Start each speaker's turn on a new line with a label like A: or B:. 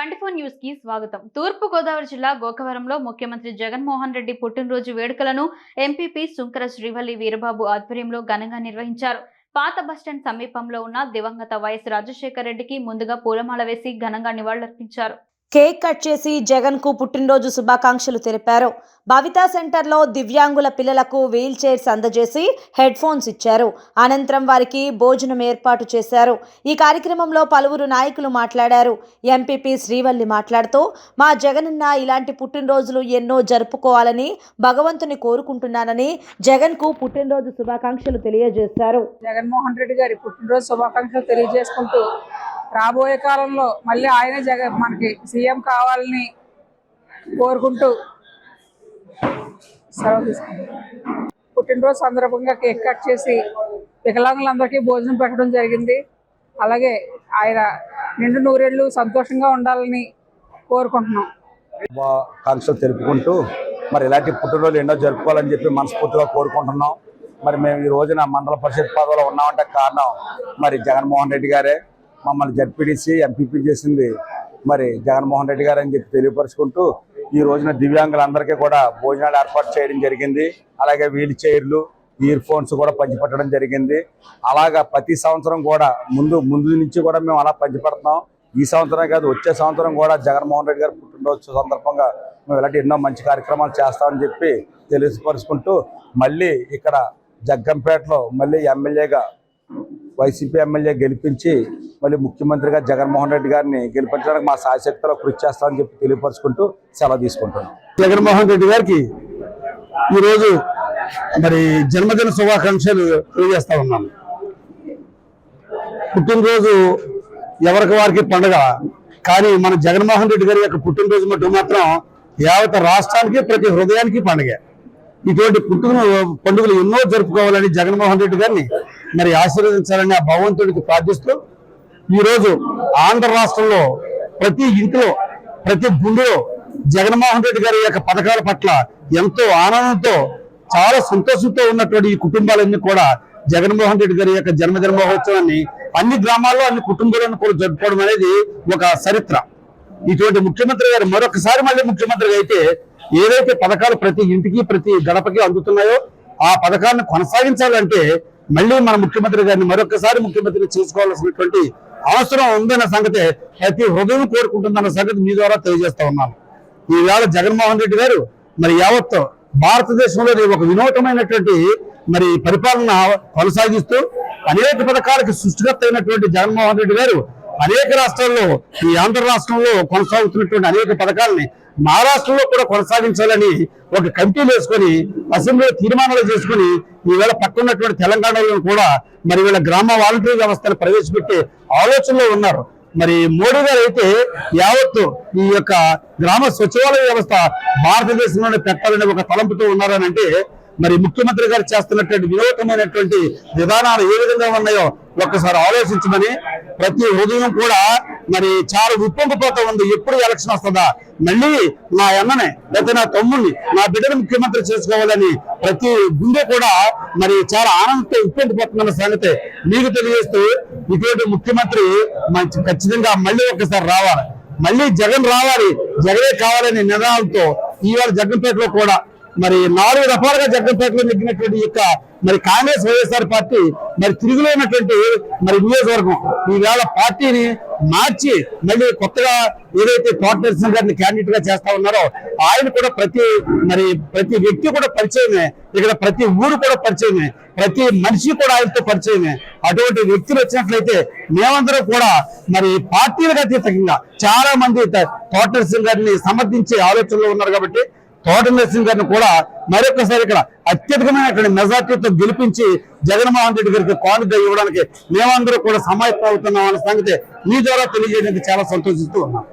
A: Twenty four న్యూస్కి స్వాగతం. తూర్పు గోదావరి జిల్లా గోకవరంలో ముఖ్యమంత్రి జగన్మోహన్ రెడ్డి పుట్టినరోజు వేడుకలను ఎంపీపీ సుంకర శ్రీవల్లి వీరబాబు ఆధ్వర్యంలో ఘనంగా నిర్వహించారు. పాత బస్టాండ్ సమీపంలో ఉన్న దివంగత వైఎస్ రాజశేఖర రెడ్డికి ముందుగా పూలమాల వేసి ఘనంగా నివాళులర్పించారు.
B: కేక్ కట్ చేసి జగన్కు పుట్టినరోజు శుభాకాంక్షలు తెలిపారు. భవితా సెంటర్లో దివ్యాంగుల పిల్లలకు వీల్ చైర్స్ అందజేసి హెడ్ ఫోన్స్ ఇచ్చారు. అనంతరం వారికి భోజనం ఏర్పాటు చేశారు. ఈ కార్యక్రమంలో పలువురు నాయకులు మాట్లాడారు. ఎంపీపీ శ్రీవల్లి మాట్లాడుతూ మా జగనన్న ఇలాంటి పుట్టినరోజులు ఎన్నో జరుపుకోవాలని భగవంతుని కోరుకుంటున్నానని జగన్కు పుట్టినరోజు శుభాకాంక్షలు తెలియజేశారు.
C: జగన్మోహన్ రెడ్డి గారి పుట్టినరోజు శుభాకాంక్షలు తెలియజేసుకుంటూ రాబోయే కాలంలో మళ్ళీ ఆయనే జగ మనకి సీఎం కావాలని కోరుకుంటూ సెలవు తీసుకుంటాం పుట్టినరోజు సందర్భంగా కేక్ కట్ చేసి వికలాంగులందరికీ భోజనం పెట్టడం జరిగింది. అలాగే ఆయన నిండు నూరేళ్ళు సంతోషంగా ఉండాలని కోరుకుంటున్నాం.
D: కాంక్షలు తెలుపుకుంటూ మరి ఇలాంటి పుట్టినరోజులు ఎన్నో జరుపుకోవాలని చెప్పి మనస్ఫూర్తిగా కోరుకుంటున్నాం. మరి మేము ఈ రోజున మండల పరిషత్ పదవిలో ఉన్నామంటే కారణం మరి జగన్మోహన్ రెడ్డి గారే. మమ్మల్ని జడ్పీడీసీ ఎంపీపీ చేసింది మరి జగన్మోహన్ రెడ్డి గారు అని చెప్పి తెలియపరుచుకుంటూ ఈ రోజున దివ్యాంగులందరికీ కూడా భోజనాలు ఏర్పాటు చేయడం జరిగింది. అలాగే వీల్ చైర్లు ఇయర్ ఫోన్స్ కూడా పంచిపెట్టడం జరిగింది. అలాగా ప్రతి సంవత్సరం కూడా ముందు ముందు నుంచి కూడా మేము అలా పంచిపెడతాం ఈ సంవత్సరం కాదు వచ్చే సంవత్సరం కూడా జగన్మోహన్ రెడ్డి గారు పుట్టినరోజు సందర్భంగా మేము ఇలాంటి ఎన్నో మంచి కార్యక్రమాలు చేస్తామని చెప్పి తెలియపరుచుకుంటూ మళ్ళీ ఇక్కడ జగ్గంపేటలో మళ్ళీ ఎమ్మెల్యేగా వైసీపీ ఎమ్మెల్యే గెలిపించి మళ్ళీ ముఖ్యమంత్రిగా జగన్మోహన్ రెడ్డి గారిని గెలిపించడానికి మా సాయశక్తిలో కృషి చేస్తామని చెప్పి తెలియపరుచుకుంటూ సెలవు తీసుకుంటున్నాం.
E: జగన్మోహన్ రెడ్డి గారికి ఈరోజు మరి జన్మదిన శుభాకాంక్షలు తెలియజేస్తా ఉన్నాను. పుట్టినరోజు ఎవరికి వారికి పండుగ కానీ మన జగన్మోహన్ రెడ్డి గారి యొక్క పుట్టినరోజు మటు మాత్రం యావత రాష్ట్రానికి ప్రతి హృదయానికి పండుగ. ఇటువంటి పుట్టిన పండుగలు ఎన్నో జరుపుకోవాలని జగన్మోహన్ రెడ్డి గారిని మరి ఆశీర్వదించాలని ఆ భగవంతుడికి ప్రార్థిస్తూ ఈరోజు ఆంధ్ర రాష్ట్రంలో ప్రతి ఇంట్లో ప్రతి గుండెలో జగన్మోహన్ రెడ్డి గారి యొక్క పథకాల పట్ల ఎంతో ఆనందంతో చాలా సంతోషంతో ఉన్నటువంటి ఈ కుటుంబాలన్నీ కూడా జగన్మోహన్ రెడ్డి గారి యొక్క జన్మదిన మహోత్సవాన్ని అన్ని గ్రామాల్లో అన్ని కుటుంబాలను కూడా జరుపుకోవడం అనేది ఒక చరిత్ర. ఇటువంటి ముఖ్యమంత్రి గారు మరొకసారి మళ్ళీ ముఖ్యమంత్రి అయితే ఏదైతే పథకాలు ప్రతి ఇంటికి ప్రతి గడపకి అందుతున్నాయో ఆ పథకాన్ని కొనసాగించాలంటే మళ్ళీ మన ముఖ్యమంత్రి గారిని మరొకసారి ముఖ్యమంత్రి చేసుకోవాల్సినటువంటి అవసరం ఉందన్న సంగతి ప్రతి హృదయం కోరుకుంటుందన్న సంగతి మీ ద్వారా తెలియజేస్తా ఉన్నాను. ఈవేళ జగన్మోహన్ రెడ్డి గారు మరి యావత్ భారతదేశంలో ఒక వినూతమైనటువంటి మరి పరిపాలన కొనసాగిస్తూ అనేక పథకాలకు సృష్టికర్త అయినటువంటి జగన్మోహన్ రెడ్డి గారు అనేక రాష్ట్రాల్లో ఈ ఆంధ్ర రాష్ట్రంలో కొనసాగుతున్నటువంటి అనేక పథకాలని మహారాష్ట్రలో కూడా కొనసాగించాలని ఒక కమిటీలు వేసుకొని అసెంబ్లీలో తీర్మానాలు చేసుకుని ఈవేళ పక్కన్నటువంటి తెలంగాణలో కూడా మరి వీళ్ళ గ్రామ వాలంటరీ వ్యవస్థను ప్రవేశపెట్టే ఆలోచనలో ఉన్నారు. మరి మోడీ గారు అయితే యావత్తు ఈ యొక్క గ్రామ సచివాలయ వ్యవస్థ భారతదేశంలోనే పెట్టాలని ఒక తలంపుతో ఉన్నారని అంటే మరి ముఖ్యమంత్రి గారు చేస్తున్నటువంటి వినూతమైనటువంటి విధానాలు ఏ విధంగా ఉన్నాయో ఒక్కసారి ఆలోచించమని ప్రతి ఉదయం కూడా మరి చాలా ఉప్పొంగిపోతా ఉంది. ఎప్పుడు ఎలక్షన్ వస్తుందా? మళ్ళీ నా అన్ననే లేకపోతే నా తమ్ముడిని నా బిడ్డను ముఖ్యమంత్రి చేసుకోవాలని ప్రతి గుండె కూడా మరి చాలా ఆనందంతో ఉప్పొంగిపోతుందన్న సంగతి మీకు తెలియజేస్తూ ఇటువంటి ముఖ్యమంత్రి మంచి ఖచ్చితంగా మళ్ళీ ఒకసారి రావాలి. మళ్ళీ జగన్ రావాలి. జగనే కావాలనే నినాదంతో ఈవేళ జగన్పేటలో కూడా మరి నాలుగు రకాలుగా జగన్పేటలో నెగ్గినటువంటి యొక్క మరి కాంగ్రెస్ వైఎస్ఆర్ పార్టీ మరి తిరుగులేనటువంటి మరి నియోజకవర్గం. ఈవేళ పార్టీని మార్చి మళ్ళీ కొత్తగా ఏదైతే కోటనరసింహ గారిని క్యాండిడేట్గా చేస్తా ఉన్నారో ఆయన కూడా ప్రతి మరి ప్రతి వ్యక్తి కూడా పరిచయమే. ఇక్కడ ప్రతి ఊరు కూడా పరిచయమే. ప్రతి మనిషి కూడా ఆయనతో పరిచయమే. అటువంటి వ్యక్తులు వచ్చినట్లయితే మేమందరం కూడా మరి పార్టీలకు అతీతంగా చాలా మంది కోటనరసింహ గారిని సమర్థించే ఆలోచనలో ఉన్నారు కాబట్టి తోట నరసింహ గారిని కూడా మరొకసారి ఇక్కడ అత్యధికమైనటువంటి మెజార్టీతో గెలిపించి జగన్మోహన్ రెడ్డి గారికి కానుక ఇవ్వడానికి మేమందరూ కూడా సమాయత్తం అవుతున్నాం అనే సంగతి మీ ద్వారా తెలియజేయడానికి చాలా సంతోషిస్తూ ఉన్నాం.